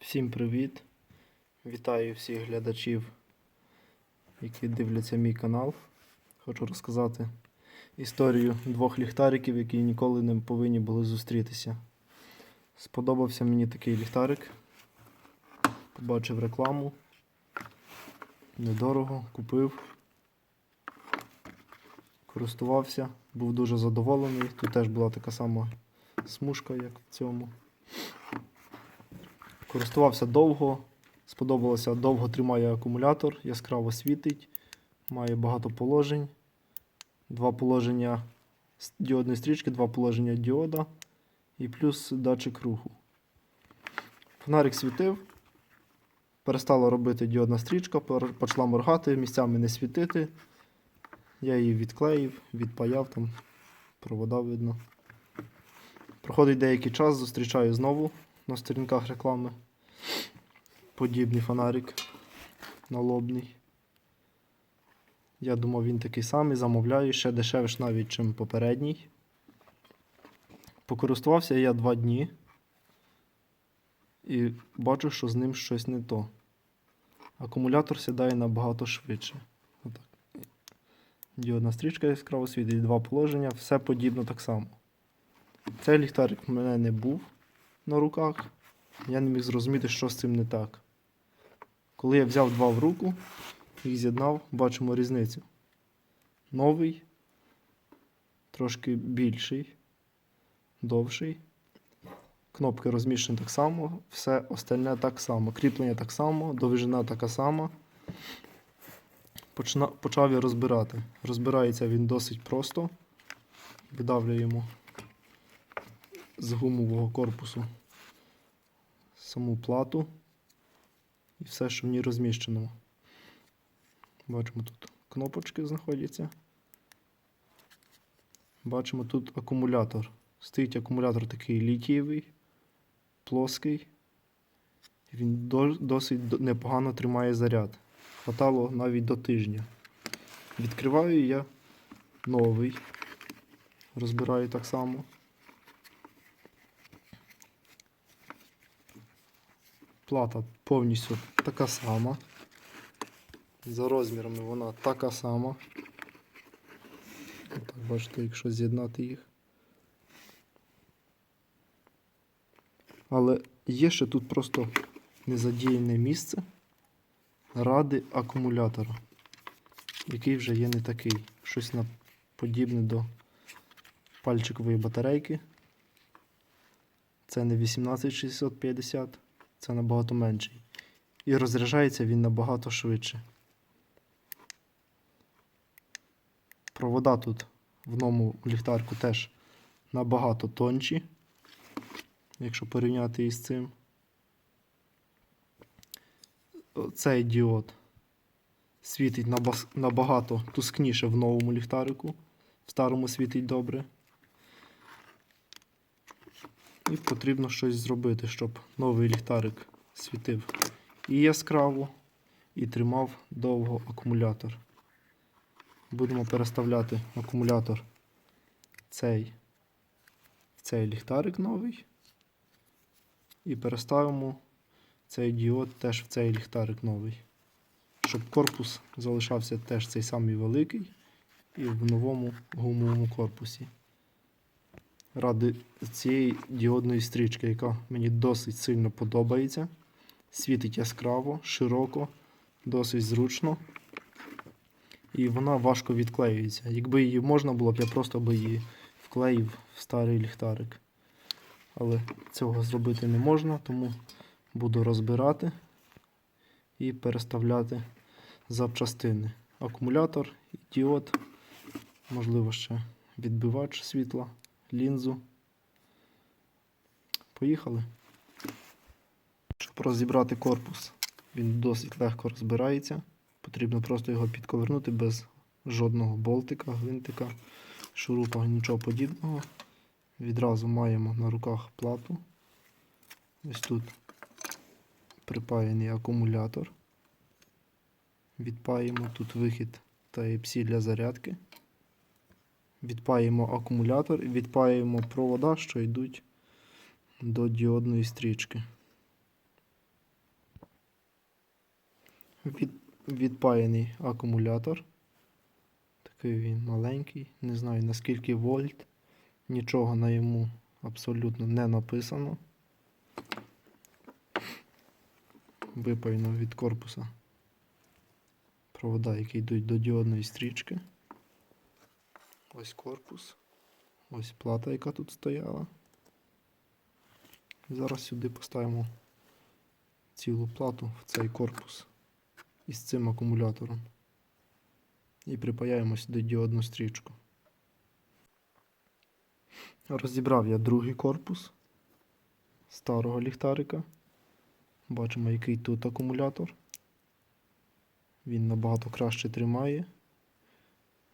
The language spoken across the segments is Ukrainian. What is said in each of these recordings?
Всім привіт! Вітаю всіх глядачів, які дивляться мій канал. Хочу розказати історію двох ліхтариків, які ніколи не повинні були зустрітися. Сподобався мені такий ліхтарик. Побачив рекламу. Недорого, купив. Користувався, був дуже задоволений. Тут теж була така сама смужка, як в цьому. Користувався довго, сподобалося, довго тримає акумулятор, яскраво світить, має багато положень. Два положення діодної стрічки, два положення діода і плюс датчик руху. Фонарик світив, перестала робити діодна стрічка, почала моргати, місцями не світити. Я її відклеїв, відпаяв там, провода видно. Проходить деякий час, зустрічаю знову на сторінках реклами. Подібний фонарик налобний. Я думав, він такий самий, замовляю, ще дешевш навіть, чим попередній. Покористувався я два дні і бачу, що з ним щось не то. Акумулятор сідає набагато швидше. Отак. Діодна стрічка яскраво світить, два положення, все подібно так само. Цей ліхтарик в мене не був на руках. Я не міг зрозуміти, що з цим не так. Коли я взяв два в руку, їх з'єднав, бачимо різницю. Новий, трошки більший, довший. Кнопки розміщені так само, все остальне так само. Кріплення так само, довжина така сама. Почна, почав я розбирати. Розбирається він досить просто. Видавлюємо з гумового корпусу саму плату і все, що в ній розміщено. Бачимо, тут кнопочки знаходяться. Бачимо тут акумулятор. Стоїть акумулятор такий літієвий, плоский. Він досить непогано тримає заряд. Хватало навіть до тижня. Відкриваю я новий. Розбираю так само. Плата повністю така сама. За розмірами вона така сама. Так, бачите, якщо з'єднати їх. Але є ще тут просто незадіяне місце ради акумулятора, який вже є не такий. Щось на подібне до пальчикової батарейки. Це не 18650, це набагато менший. І розряджається він набагато швидше. Провода тут в новому ліхтарку теж набагато тонші, якщо порівняти із цим. Цей діод світить набагато тускніше в новому ліхтарику, в старому світить добре. І потрібно щось зробити, щоб новий ліхтарик світив і яскраво, і тримав довго акумулятор. Будемо переставляти акумулятор цей, в цей ліхтарик новий. І переставимо цей діод теж в цей ліхтарик новий. Щоб корпус залишався теж цей самий великий і в новому гумовому корпусі. Ради цієї діодної стрічки, яка мені досить сильно подобається. Світить яскраво, широко, досить зручно. І вона важко відклеюється. Якби її можна було б, я просто би її вклеїв в старий ліхтарик. Але цього зробити не можна, тому буду розбирати і переставляти запчастини. Акумулятор, діод, можливо, ще відбивач світла, лінзу. Поїхали. Щоб розібрати корпус, він досить легко розбирається. Потрібно просто його підковернути без жодного болтика, гвинтика, шурупа, нічого подібного. Відразу маємо на руках плату. Ось тут припаяний акумулятор. Відпаємо тут вихід Type-C для зарядки. Відпаємо акумулятор і відпаємо провода, що йдуть до діодної стрічки. від, відпаяний акумулятор. Такий він маленький, не знаю наскільки вольт. Нічого на йому абсолютно не написано. Випаяно від корпуса провода, які йдуть до діодної стрічки. Ось корпус. Ось плата, яка тут стояла. Зараз сюди поставимо цілу плату в цей корпус із цим акумулятором. І припаяємо сюди діодну стрічку. Розібрав я другий корпус старого ліхтарика. Бачимо, який тут акумулятор. Він набагато краще тримає.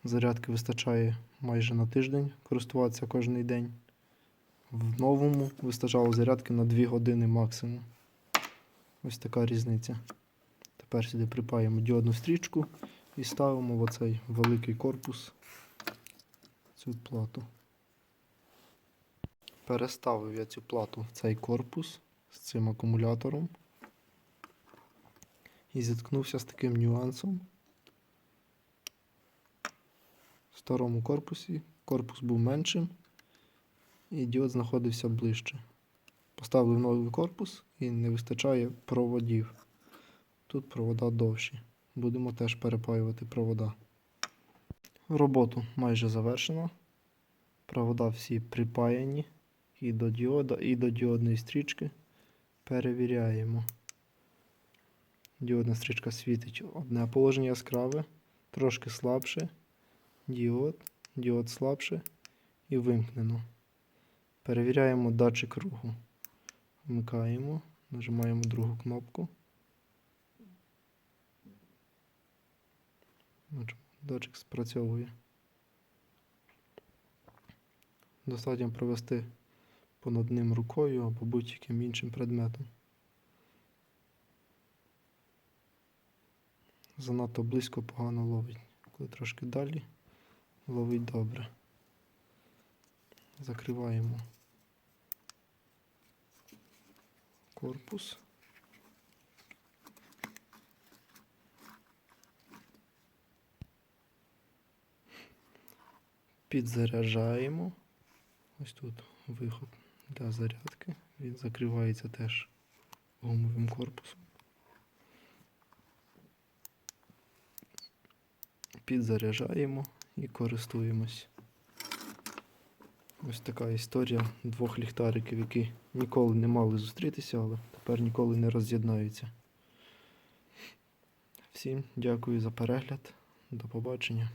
Зарядки вистачає майже на тиждень користуватися кожен день. В новому вистачало зарядки на 2 години максимум. Ось така різниця. Тепер сюди припаємо діодну стрічку і ставимо в оцей великий корпус цю плату. Переставив я цю плату в цей корпус з цим акумулятором і зіткнувся з таким нюансом. В старому корпусі корпус був меншим і діод знаходився ближче. Поставили новий корпус і не вистачає проводів. Тут провода довші. Будемо теж перепаювати провода. Роботу майже завершено. Провода всі припаяні і до діода, і до діодної стрічки. Перевіряємо. Діодна стрічка світить одне положення яскраве, трошки слабше. Діод, діод слабше і вимкнено. Перевіряємо датчик руху. Вмикаємо, нажимаємо другу кнопку. Датчик спрацьовує. Достатньо провести понад ним рукою або будь-яким іншим предметом. Занадто близько погано ловить. Коли трошки далі, ловить добре. Закриваємо корпус. Підзаряджаємо. Ось тут виход для зарядки. Він закривається теж гумовим корпусом. Підзаряджаємо і користуємось. Ось така історія двох ліхтариків, які ніколи не мали зустрітися, але тепер ніколи не роз'єднаються. Всім дякую за перегляд. До побачення.